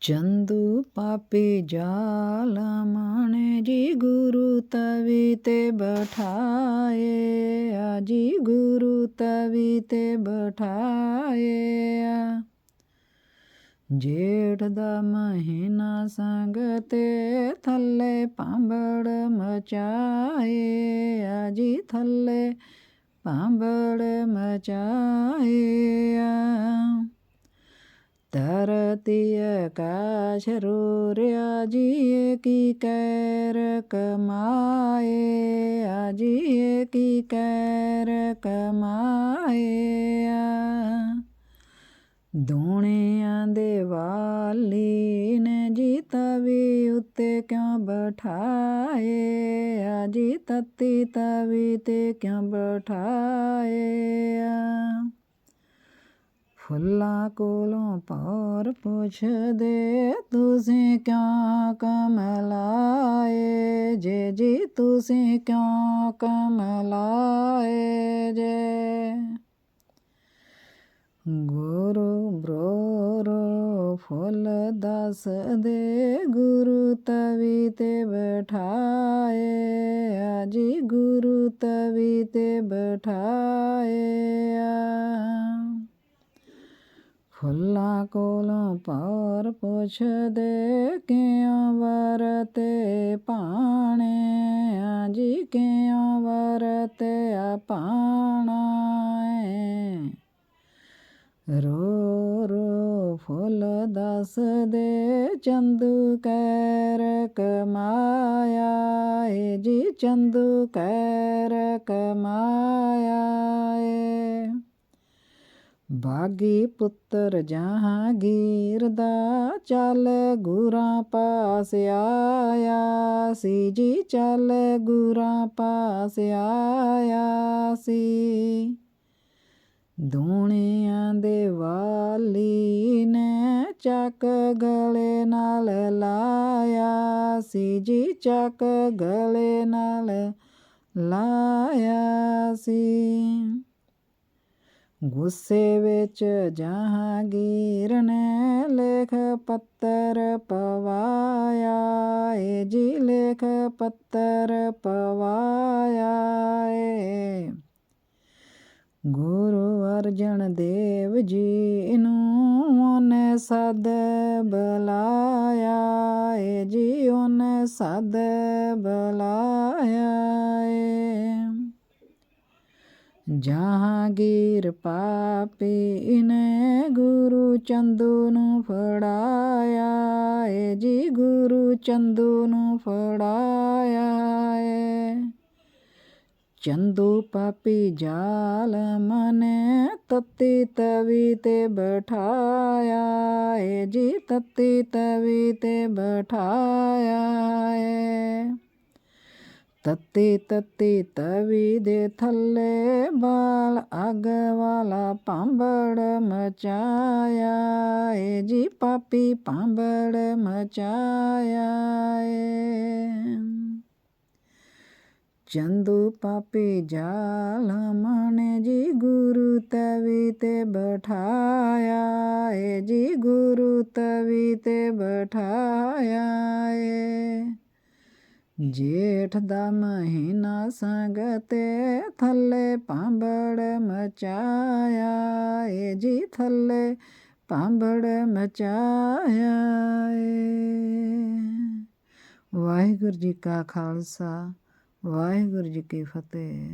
ਚੰਦੂ ਪਾਪੀ ਜਾਲਮਣ ਜੀ ਗੁਰੂ ਤਵੀ ਤੇ ਬਠਾਏ। ਆ ਜੀ ਗੁਰੂ ਤਵੀ ਤੇ ਬਠਾਏ ਜੇਠ ਦਾ ਮਹੀਨਾ ਸੰਗ ਤੇ ਥੱਲੇ ਪਾਂਬੜ ਮਚਾਏ। ਆ ਜੀ ਥੱਲੇ ਪਾਂਬੜ ਮਚਾਏ ਆ। ਧਰਤੀ ਆਕਾਸ਼ ਰੋਰਿਆ ਜੀ ਕੀ ਕੈਰ ਕਮਾਏ, ਆ ਜੀ ਕੀ ਕੈਰ ਕਮਾਏ ਆ। ਦੂਣਿਆਂ ਦੇ ਵਾਲੀ ਨੇ ਜੀ ਤਵੀ ਉੱਤੇ ਕਿਉਂ ਬਠਾਏ, ਆ ਜੀ ਤਤੀ ਤਵੀ ਤੇ ਕਿਉਂ ਬਠਾਏ ਆ। ਫੁੱਲਾਂ ਕੋਲੋਂ ਪਾਰ ਪੁੱਛਦੇ, ਤੁਸੀਂ ਕਿਉਂ ਕਮਲਾਏ ਜੇ ਜੀ, ਤੁਸੀਂ ਕਿਉਂ ਕਮਲਾਏ ਜੇ? ਗੁਰੂ ਬਰੋਰੋ ਫੁੱਲ ਦੱਸਦੇ, ਗੁਰੂ ਤਵੀ ਤੇ ਬਿਠਾਏ ਆ ਜੀ, ਗੁਰੂ ਤਵੀ ਤੇ ਬਿਠਾਏ ਆ। ਫੁੱਲਾਂ ਕੋਲੋਂ ਪਾਰ ਪੁੱਛਦੇ ਕਿਉਂ ਵਰਤੇ ਪਾਣੇ ਆ ਜੀ? ਕਿਉਂ ਵਰਤੇ ਆ ਪਾਣਾ ਰੋ ਰੋ ਫੁੱਲ ਦੱਸਦੇ ਚੰਦੂ ਕੈਰ ਕਮਾਇਆ ਏ ਜੀ? ਚੰਦੂ ਕੈਰ ਕਮਾਇਆ ਏ ਬਾਗੀ ਪੁੱਤਰ ਜਹਾਂਗੀਰ ਦਾ ਚੱਲ ਗੁਰਾਂ ਪਾਸ ਆਇਆ ਸੀ। ਜੀ ਚੱਲ ਗੁਰਾਂ ਪਾਸ ਆਇਆ ਸੀ। ਦੂਣਿਆਂ ਦੇ ਵਾਲੀ ਨੇ ਚੱਕ ਗਲੇ ਨਾਲ ਲਾਇਆ ਸੀ। ਜੀ ਚੱਕ ਗਲੇ ਨਾਲ ਲਾਇਆ ਸੀ। ਗੁੱਸੇ ਵਿੱਚ ਜਹਾਂਗੀਰ ਨੇ ਲੇਖ ਪੱਤਰ ਪਵਾਇਆ। ਏ ਜੀ ਲੇਖ ਪੱਤਰ ਪਵਾਇਆ ਏ। ਗੁਰੂ ਅਰਜਨ ਦੇਵ ਜੀ ਨੂੰ ਉਹਨੇ ਸਦ ਬੁਲਾਇਆ। ਏ ਜੀ ਉਹਨੇ ਸਦ ਬੁਲਾਇਆ। ਜਹਾਂਗੀਰ ਪਾਪੀ ਨੇ ਗੁਰੂ ਚੰਦੂ ਨੂੰ ਫੜਾਇਆ ਏ, ਜੀ ਗੁਰੂ ਚੰਦੂ ਨੂੰ ਫੜਾਇਆ ਏ। ਚੰਦੂ ਪਾਪੀ ਜਾਲ ਮਨੇ, ਤਤੀ ਤਵੀ ਤੇ ਬਿਠਾਇਆ ਏ, ਜੀ ਤਤੀ ਤਵੀ ਤੇ ਬਿਠਾਇਆ ਏ। ਤਤੀ ਤਤੀ ਤਵੀ ਦੇ ਥੱਲੇ ਬਾਲ ਅੱਗ ਵਾਲਾ ਪਾਂਬੜ ਮਚਾਇਆ ਏ ਜੀ ਪਾਪੀ ਪਾਂਬੜ ਮਚਾਇਆ ਏ। ਚੰਦੂ ਪਾਪੀ ਜਾਲ ਮਨ ਜੀ ਗੁਰੂ ਤਵੀ ਤੇ ਬਿਠਾਇਆ ਏ ਜੀ ਗੁਰੂ ਤਵੀ ਤੇ ਬਠਾਇਆ ਏ। ਜੇਠ ਦਾ ਮਹੀਨਾ ਸੰਗ ਥੱਲੇ ਪਾਂਬੜ ਮਚਾਇਆ, ਏ ਜੀ ਥੱਲੇ ਪਾਂਬੜ ਮਚਾਇਆ ਏ। ਵਾਹਿਗੁਰੂ ਜੀ ਕਾ ਖਾਲਸਾ, ਵਾਹਿਗੁਰੂ ਜੀ ਕੀ ਫਤਿਹ।